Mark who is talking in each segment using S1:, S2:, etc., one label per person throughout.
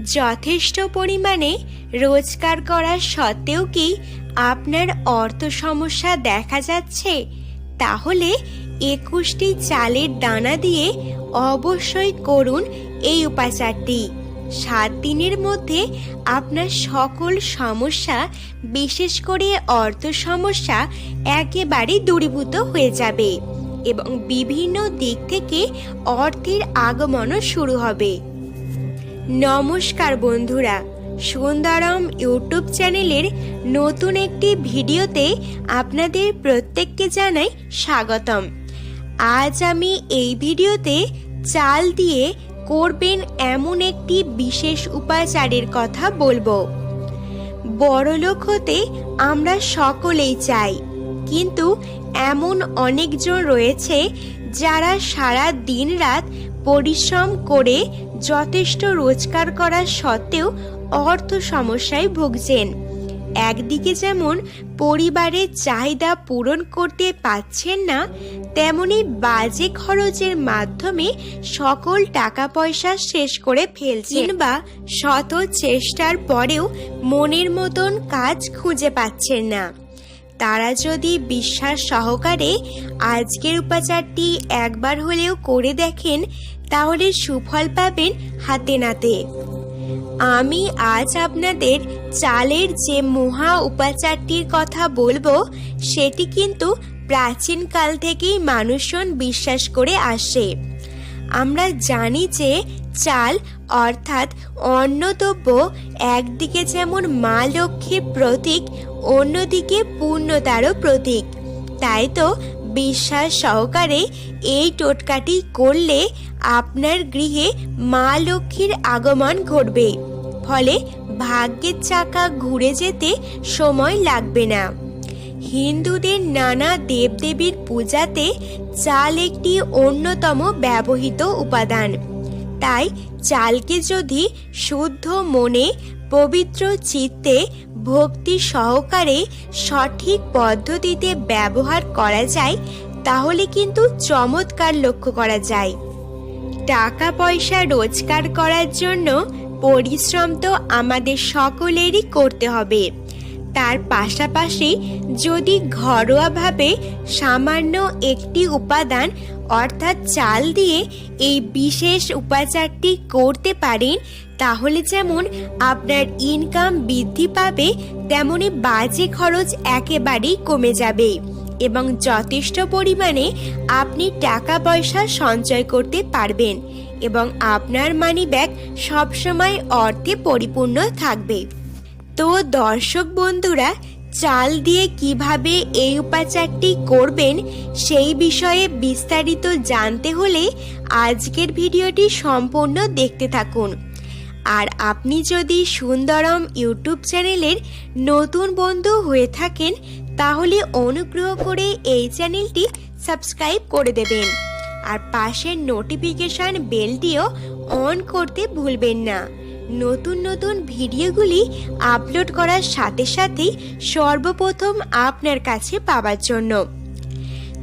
S1: যথেষ্ট পরিমাণে রোজগার করার সত্ত্বেও কি আপনার অর্থ সমস্যা দেখা যাচ্ছে? তাহলে একুশটি চালের দানা দিয়ে অবশ্যই করুন এই উপাচারটি। সাত দিনের মধ্যে আপনার সকল সমস্যা, বিশেষ করে অর্থ সমস্যা, একেবারে দূরীভূত হয়ে যাবে এবং বিভিন্ন দিক থেকে অর্থের আগমনও শুরু হবে। নমস্কার বন্ধুরা, সুন্দরম ইউটিউব চ্যানেলের নতুন একটি ভিডিওতে আপনাদের প্রত্যেককে জানাই স্বাগতম। আজ আমি এই ভিডিওতে চাল দিয়ে করবেন এমন একটি বিশেষ উপাচারের কথা বলব। বড়লোক হতে আমরা সকলেই চাই, কিন্তু এমন অনেকজন রয়েছে যারা সারা দিন রাত পরিশ্রম করে যথেষ্ট রোজগার করার সত্ত্বেও অর্থ সমস্যায় ভুগছেন। একদিকে যেমন পরিবারের চাহিদা পূরণ করতে পারছেন না, তেমনি বাজে খরচের মাধ্যমে সকল টাকা পয়সা শেষ করে ফেলছেন বা শত চেষ্টার পরেও মনের মতন কাজ খুঁজে পাচ্ছেন না। তারা যদি বিশ্বাস সহকারে আজকের উপাচারটি একবার হলেও করে দেখেন, তাহলে সুফল পাবেন হাতে নাতে। আমি আজ আপনাদের চালের যে মহা উপাচারটির কথা বলব, সেটি কিন্তু প্রাচীনকাল থেকেই মানুষজন বিশ্বাস করে আসে। আমরা জানি যে চাল অর্থাৎ অন্নদ্রব্য একদিকে যেমন মা লক্ষ্মীর প্রতীক, অন্যদিকে পূর্ণতারও প্রতীক। তাই তো বিশ্বাস সহকারে এই টোটকাটি করলে আপনার গৃহে মা লক্ষ্মীর আগমন ঘটবে। ফলে ভাগ্যের চাকা ঘুরে যেতে সময় লাগবে না। হিন্দুদের নানা দেবদেবীর পূজাতে চাল একটি অন্যতম ব্যবহৃত উপাদান। তাই চালকে যদি শুদ্ধ মনে, পবিত্র চিত্তে, ভক্তি সহকারে সঠিক পদ্ধতিতে ব্যবহার করা যায়, তাহলে কিন্তু চমৎকার লক্ষ্য করা যায়। টাকা পয়সা রোজগার করার জন্য পরিশ্রম তো আমাদের সকলেরই করতে হবে। তার পাশাপাশি যদি ঘরোয়াভাবে সামান্য একটি উপাদান, অর্থাৎ চাল দিয়ে এই বিশেষ উপাচারটি করতে পারেন, তাহলে যেমন আপনার ইনকাম বৃদ্ধি পাবে, তেমনি বাজে খরচ একেবারেই কমে যাবে এবং যথেষ্ট পরিমাণে আপনি টাকা পয়সা সঞ্চয় করতে পারবেন এবং আপনার মানি ব্যাগ সবসময় অর্থে পরিপূর্ণ থাকবে। তো দর্শক বন্ধুরা, চাল দিয়ে কীভাবে এই উপাচারটি করবেন সেই বিষয়ে বিস্তারিত জানতে হলে আজকের ভিডিওটি সম্পূর্ণ দেখতে থাকুন। আর আপনি যদি সুন্দরম ইউটিউব চ্যানেলের নতুন বন্ধু হয়ে থাকেন, তাহলে অনুগ্রহ করে এই চ্যানেলটি সাবস্ক্রাইব করে দেবেন। আর পাশের নোটিফিকেশন বেলটিও অন করতে ভুলবেন না। নতুন নতুন ভিডিওগুলি আপলোড করার সাথে সাথেই সর্বপ্রথম আপনার কাছে পাওয়ার জন্য।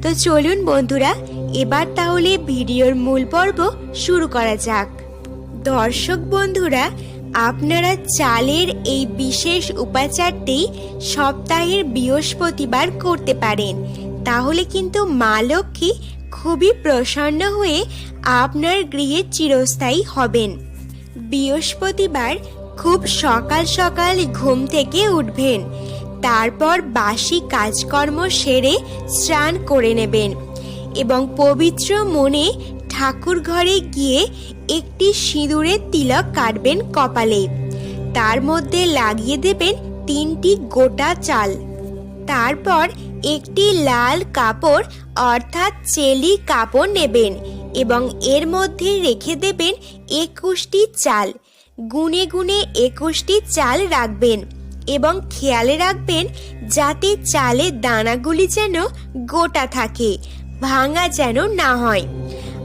S1: তো চলুন বন্ধুরা, এবার তাহলে ভিডিওর মূল পর্ব শুরু করা যাক। দর্শক বন্ধুরা, আপনারা চালের এই বিশেষ উপাচারটি সপ্তাহের বৃহস্পতিবার করতে পারেন। তাহলে কিন্তু মা লক্ষ্মী খুবই প্রসন্ন হয়ে আপনার গৃহে চিরস্থায়ী হবেন। বৃহস্পতিবার খুব সকাল সকাল ঘুম থেকে উঠবেন। তারপর বাসি কাজকর্ম সেরে স্নান করে নেবেন এবং পবিত্র মনে ঠাকুর ঘরে গিয়ে একটি সিঁদুরের তিলক কাটবেন কপালে। তার মধ্যে লাগিয়ে দেবেন তিনটি গোটা চাল। তারপর একটি লাল কাপড় অর্থাৎ চেলি কাপড় নেবেন এবং এর মধ্যে রেখে দেবেন একুশটি চাল। গুনে গুনে একুশটি চাল রাখবেন এবং খেয়ালে রাখবেন যাতে চালের দানাগুলি যেন গোটা থাকে, ভাঙা যেন না হয়।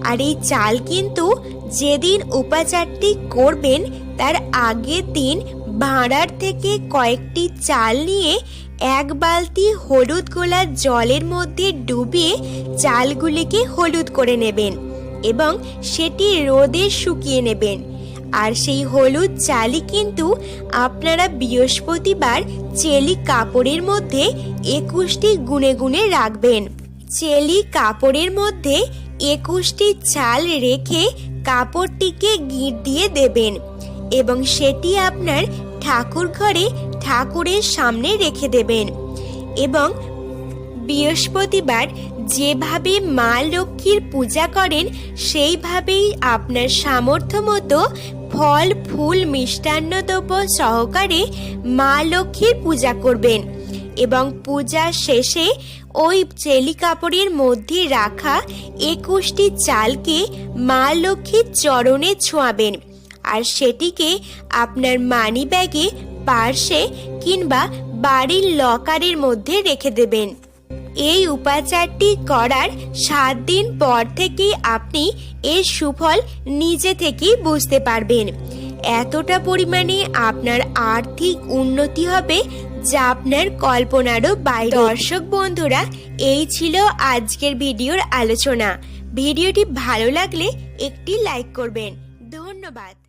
S1: আর এই চাল কিন্তু যেদিন উপাচারটি করবেন, তার আগের দিন ভাঁড়ার থেকে কয়েকটি চাল নিয়ে এক বালতি হলুদ গোলা জলের মধ্যে ডুবিয়ে চালগুলিকে হলুদ করে নেবেন। এবং সেটি রোদে শুকিয়ে নেবেন। আর সেই হলুদ চালি কিন্তু আপনারা বৃহস্পতিবার চেলি কাপড়ের মধ্যে একুশটি গুনে গুনে রাখবেন। চেলি কাপড়ের মধ্যে একুশটি চাল রেখে কাপড়টিকে গিঁট দিয়ে দেবেন এবং সেটি আপনার ঠাকুর ঘরে ঠাকুরের সামনে রেখে দেবেন। এবং বৃহস্পতিবার যেভাবে মা লক্ষ্মীর পূজা করেন, সেইভাবেই আপনার সামর্থ্য মতো ফল, ফুল, মিষ্টান্ন দ্রব্য সহকারে মা লক্ষ্মীর পূজা করবেন এবং পূজার শেষে ওই চেলি কাপড়ের মধ্যে রাখা একুশটি চালকে মা লক্ষ্মীর চরণে ছোঁয়াবেন আর সেটিকে আপনার মানি ব্যাগে পার্সে কিংবা বাড়ির লকারের মধ্যে রেখে দেবেন। এই উপাচারটি করার সাত দিন পর থেকেই আপনি এর সুফল নিজে থেকেই বুঝতে পারবেন। এতটা পরিমাণে আপনার আর্থিক উন্নতি হবে যা আপনার কল্পনারও বাইরে। দর্শক বন্ধুরা, এই ছিল আজকের ভিডিওর আলোচনা। ভিডিওটি ভালো লাগলে একটি লাইক করবেন। ধন্যবাদ।